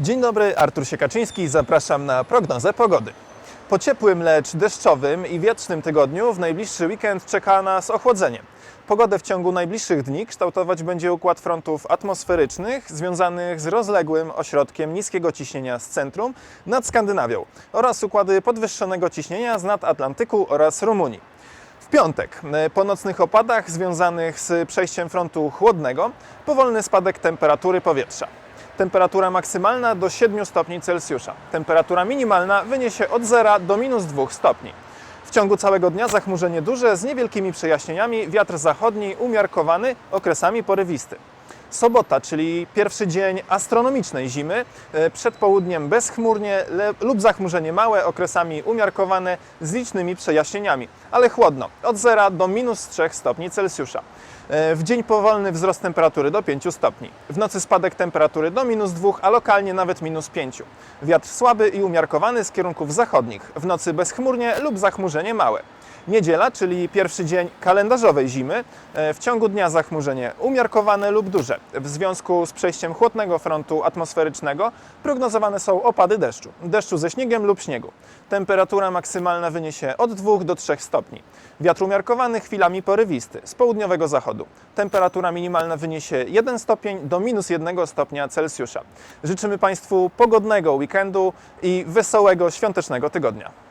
Dzień dobry, Artur Siekaczyński, zapraszam na prognozę pogody. Po ciepłym, lecz deszczowym i wietrznym tygodniu w najbliższy weekend czeka nas ochłodzenie. Pogodę w ciągu najbliższych dni kształtować będzie układ frontów atmosferycznych związanych z rozległym ośrodkiem niskiego ciśnienia z centrum nad Skandynawią oraz układy podwyższonego ciśnienia z nad Atlantyku oraz Rumunii. W piątek e, po nocnych opadach związanych z przejściem frontu chłodnego powolny spadek temperatury powietrza. Temperatura maksymalna do 7 stopni Celsjusza. Temperatura minimalna wyniesie od 0 do minus 2 stopni. W ciągu całego dnia zachmurzenie duże z niewielkimi przejaśnieniami, wiatr zachodni umiarkowany, okresami porywisty. Sobota, czyli pierwszy dzień astronomicznej zimy, e, przed południem bezchmurnie lub zachmurzenie małe, okresami umiarkowane z licznymi przejaśnieniami, ale chłodno, od 0 do minus 3 stopni Celsjusza. E, W dzień powolny wzrost temperatury do 5 stopni. W nocy spadek temperatury do minus 2, a lokalnie nawet minus 5. Wiatr słaby i umiarkowany z kierunków zachodnich. W nocy bezchmurnie lub zachmurzenie małe. Niedziela, czyli pierwszy dzień kalendarzowej zimy, e, w ciągu dnia zachmurzenie umiarkowane lub duże. W związku z przejściem chłodnego frontu atmosferycznego prognozowane są opady deszczu. Deszczu ze śniegiem lub śniegu. Temperatura maksymalna wyniesie od 2 do 3 stopni. Wiatr umiarkowany, chwilami porywisty, z południowego zachodu. Temperatura minimalna wyniesie 1 stopień do minus 1 stopnia Celsjusza. Życzymy Państwu pogodnego weekendu i wesołego świątecznego tygodnia.